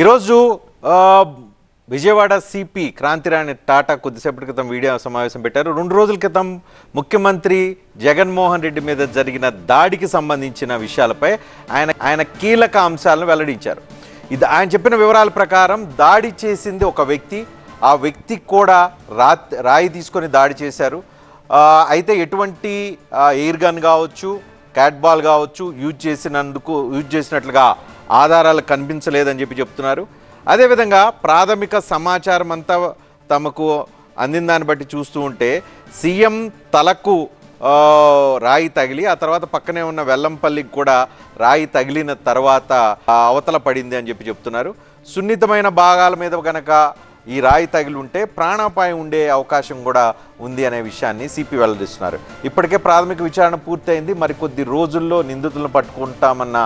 ఈరోజు విజయవాడ సిపి క్రాంతిరాణి టాటా కొద్దిసేపటి క్రితం వీడియో సమావేశం పెట్టారు. రెండు రోజుల క్రితం ముఖ్యమంత్రి జగన్మోహన్ రెడ్డి మీద జరిగిన దాడికి సంబంధించిన విషయాలపై ఆయన ఆయన కీలక అంశాలను వెల్లడించారు. ఇది ఆయన చెప్పిన వివరాల ప్రకారం దాడి చేసింది ఒక వ్యక్తి. ఆ వ్యక్తి కూడా రా రాయి తీసుకొని దాడి చేశారు. అయితే ఎటువంటి ఎయిర్ గన్ కావచ్చు క్యాట్ బాల్ కావచ్చు యూజ్ చేసినందుకు యూజ్ చేసినట్లుగా ఆధారాలు కనిపించలేదని చెప్పి చెప్తున్నారు. అదేవిధంగా ప్రాథమిక సమాచారం అంతా తమకు అందిన దాన్ని బట్టి చూస్తూ ఉంటే సీఎం తలకు రాయి తగిలి ఆ తర్వాత పక్కనే ఉన్న వెల్లంపల్లికి కూడా రాయి తగిలిన తర్వాత అవతల పడింది అని చెప్పి చెప్తున్నారు. సున్నితమైన భాగాల మీద కనుక ఈ రాయి తగిలి ఉంటే ప్రాణాపాయం ఉండే అవకాశం కూడా ఉంది అనే విషయాన్ని సిపి వెల్లడిస్తున్నారు. ఇప్పటికే ప్రాథమిక విచారణ పూర్తయింది. మరికొద్ది రోజుల్లో నిందితులను పట్టుకుంటామన్న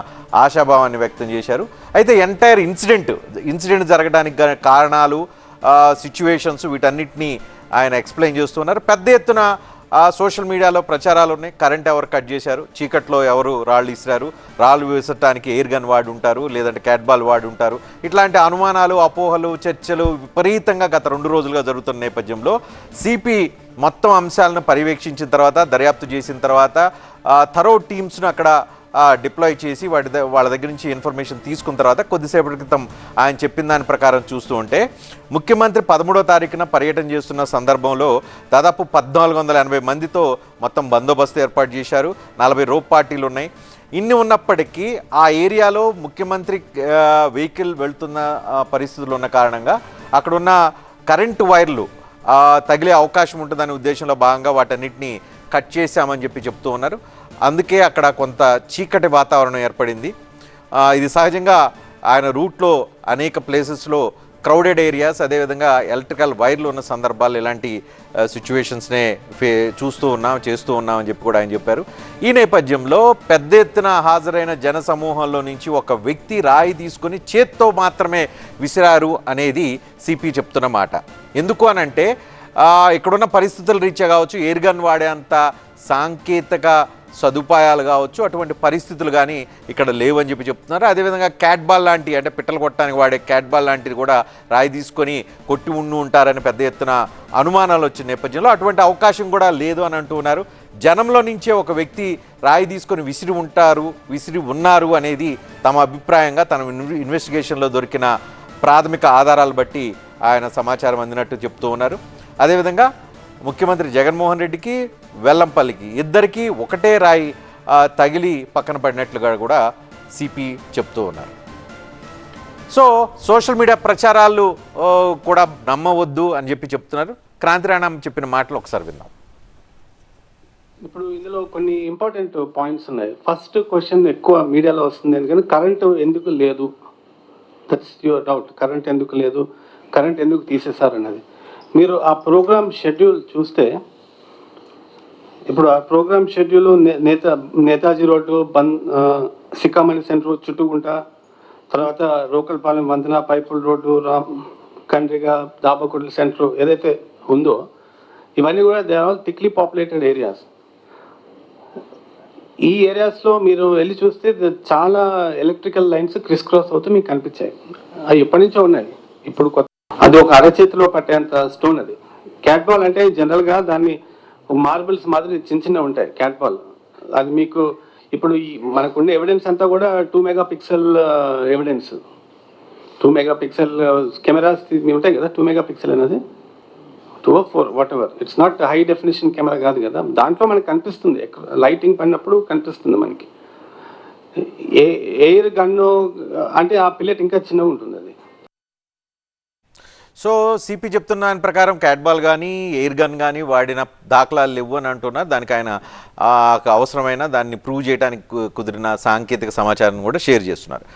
ఆశాభావాన్ని వ్యక్తం చేశారు. అయితే ఎంటైర్ ఇన్సిడెంట్ ఇన్సిడెంట్ జరగడానికి కారణాలు సిచ్యువేషన్స్ వీటన్నిటిని ఆయన ఎక్స్ప్లెయిన్ చేస్తున్నారు. పెద్ద ఎత్తున సోషల్ మీడియాలో ప్రచారాలు ఉన్నాయి. కరెంట్ ఎవరు కట్ చేశారు? చీకట్లో ఎవరు రాళ్ళు ఇసిరారు? రాళ్ళు వేసటానికి ఎయిర్ గన్ వాడి ఉంటారు లేదంటే క్యాట్బాల్ వాడి ఉంటారు. ఇట్లాంటి అనుమానాలు అపోహలు చర్చలు విపరీతంగా గత రెండు రోజులుగా జరుగుతున్న నేపథ్యంలో సిపి మొత్తం అంశాలను పర్యవేక్షించిన తర్వాత దర్యాప్తు చేసిన తర్వాత థరో టీమ్స్ను అక్కడ డిప్లాయ్ చేసి వాటి వాళ్ళ దగ్గర నుంచి ఇన్ఫర్మేషన్ తీసుకున్న తర్వాత కొద్దిసేపటి క్రితం ఆయన చెప్పిన దాని ప్రకారం చూస్తూ ఉంటే ముఖ్యమంత్రి పదమూడో తారీఖున పర్యటన చేస్తున్న సందర్భంలో దాదాపు పద్నాలుగు వందల ఎనభై మందితో మొత్తం బందోబస్తు ఏర్పాటు చేశారు. నలభై రోప్ పార్టీలు ఉన్నాయి. ఇన్ని ఉన్నప్పటికీ ఆ ఏరియాలో ముఖ్యమంత్రి వెహికల్ వెళ్తున్న పరిస్థితులు ఉన్న కారణంగా అక్కడున్న కరెంటు వైర్లు తగిలే అవకాశం ఉంటుందనే ఉద్దేశంలో భాగంగా వాటన్నిటిని కట్ చేశామని చెప్పి చెప్తూ ఉన్నారు. అందుకే అక్కడ కొంత చీకటి వాతావరణం ఏర్పడింది. ఇది సహజంగా ఆయన రూట్లో అనేక ప్లేసెస్లో క్రౌడెడ్ ఏరియాస్ అదేవిధంగా ఎలక్ట్రికల్ వైర్లు ఉన్న సందర్భాలు ఇలాంటి సిచ్యువేషన్స్నే ఫే చూస్తూ ఉన్నాం చేస్తూ ఉన్నాం అని చెప్పి కూడా ఆయన చెప్పారు. ఈ నేపథ్యంలో పెద్ద ఎత్తున హాజరైన జన సమూహంలో నుంచి ఒక వ్యక్తి రాయి తీసుకొని చేత్తో మాత్రమే విసిరారు అనేది సిపి చెప్తున్న మాట. ఎందుకు అనంటే ఇక్కడున్న పరిస్థితుల రీత్యా కావచ్చు ఎయిర్ గన్ వాడేంత సాంకేతిక సదుపాయాలు కావచ్చు అటువంటి పరిస్థితులు కానీ ఇక్కడ లేవని చెప్పి చెప్తున్నారు. అదేవిధంగా క్యాట్ బాల్ లాంటి అంటే పిట్టలు కొట్టడానికి వాడే క్యాట్ బాల్ లాంటిది కూడా రాయి తీసుకొని కొట్టి ఉండి ఉంటారని పెద్ద ఎత్తున అనుమానాలు వచ్చిన నేపథ్యంలో అటువంటి అవకాశం కూడా లేదు అని అంటూ ఉన్నారు. జనంలో నుంచే ఒక వ్యక్తి రాయి తీసుకొని విసిరి ఉంటారు విసిరి ఉన్నారు అనేది తమ అభిప్రాయంగా తన ఇన్వెస్టిగేషన్లో దొరికిన ప్రాథమిక ఆధారాలు బట్టి ఆయన సమాచారం అందినట్టు చెప్తూ ఉన్నారు. అదేవిధంగా ముఖ్యమంత్రి జగన్మోహన్ రెడ్డికి వెల్లంపల్లికి ఇద్దరికీ ఒకటే రాయి తగిలి పక్కన పడినట్లుగా కూడా సిపి చెప్తూ ఉన్నారు. సో సోషల్ మీడియా ప్రచారాలు కూడా నమ్మవద్దు అని చెప్పి చెప్తున్నారు. క్రాంతి క్రాంతిరాణం చెప్పిన మాటలు ఒకసారి విన్నాం ఇప్పుడు ఇందులో కొన్ని ఇంపార్టెంట్ పాయింట్స్ ఉన్నాయి. ఫస్ట్ క్వశ్చన్ ఎక్కువ మీడియాలో వస్తుంది ఎందుకంటే కరెంటు ఎందుకు లేదు? That's your doubt. కరెంట్ ఎందుకు లేదు? కరెంట్ ఎందుకు తీసేశారు అన్నది. మీరు ఆ ప్రోగ్రామ్ షెడ్యూల్ చూస్తే ఇప్పుడు ఆ ప్రోగ్రామ్ షెడ్యూల్ నేత నేతాజీ రోడ్డు బంద్ సిక్కామణి సెంటర్ చుట్టుకుంటా తర్వాత రోకల్పాలెం వంతెన పైపుల్ రోడ్డు రామ్ కండ్రిగా దాబకుడ్ల సెంటర్ ఏదైతే ఉందో ఇవన్నీ కూడా they are all thickly populated areas. ఈ ఏరియాస్లో మీరు వెళ్ళి చూస్తే చాలా ఎలక్ట్రికల్ లైన్స్ క్రిస్ క్రాస్ అవుతూ మీకు కనిపించాయి. అవి ఎప్పటి నుంచో ఉన్నాయి. ఇప్పుడు కొత్త అది ఒక అరచేతిలో పట్టేంత స్టోన్ అది. క్యాట్ బాల్ అంటే జనరల్గా దాన్ని మార్బుల్స్ మాదిరి చిన్న చిన్న ఉంటాయి క్యాట్ బాల్ అది మీకు ఇప్పుడు ఈ మనకున్న ఎవిడెన్స్ అంతా కూడా two megapixel evidence two megapixel cameras ఉంటాయి కదా టూ మెగా పిక్సెల్ అనేది? Two four whatever it's not high definition camera కాదు కదా. దాంట్లో మనకి కనిపిస్తుంది లైటింగ్ పడినప్పుడు కనిపిస్తుంది మనకి. ఏ ఎయిర్ గన్ను uh, అంటే ఆ పిల్లెట్ ఇంకా చిన్నగా ఉంటుంది. సో సిపి చెప్తున్న ఆయన ప్రకారం క్యాట్బాల్ కానీ ఎయిర్ గన్ కానీ వాడిన దాఖలాలు లేవు అని అంటున్నారు దానికి ఆయన అవసరమైన దాన్ని ప్రూవ్ చేయడానికి కుదిరిన సాంకేతిక సమాచారం కూడా షేర్ చేస్తున్నారు.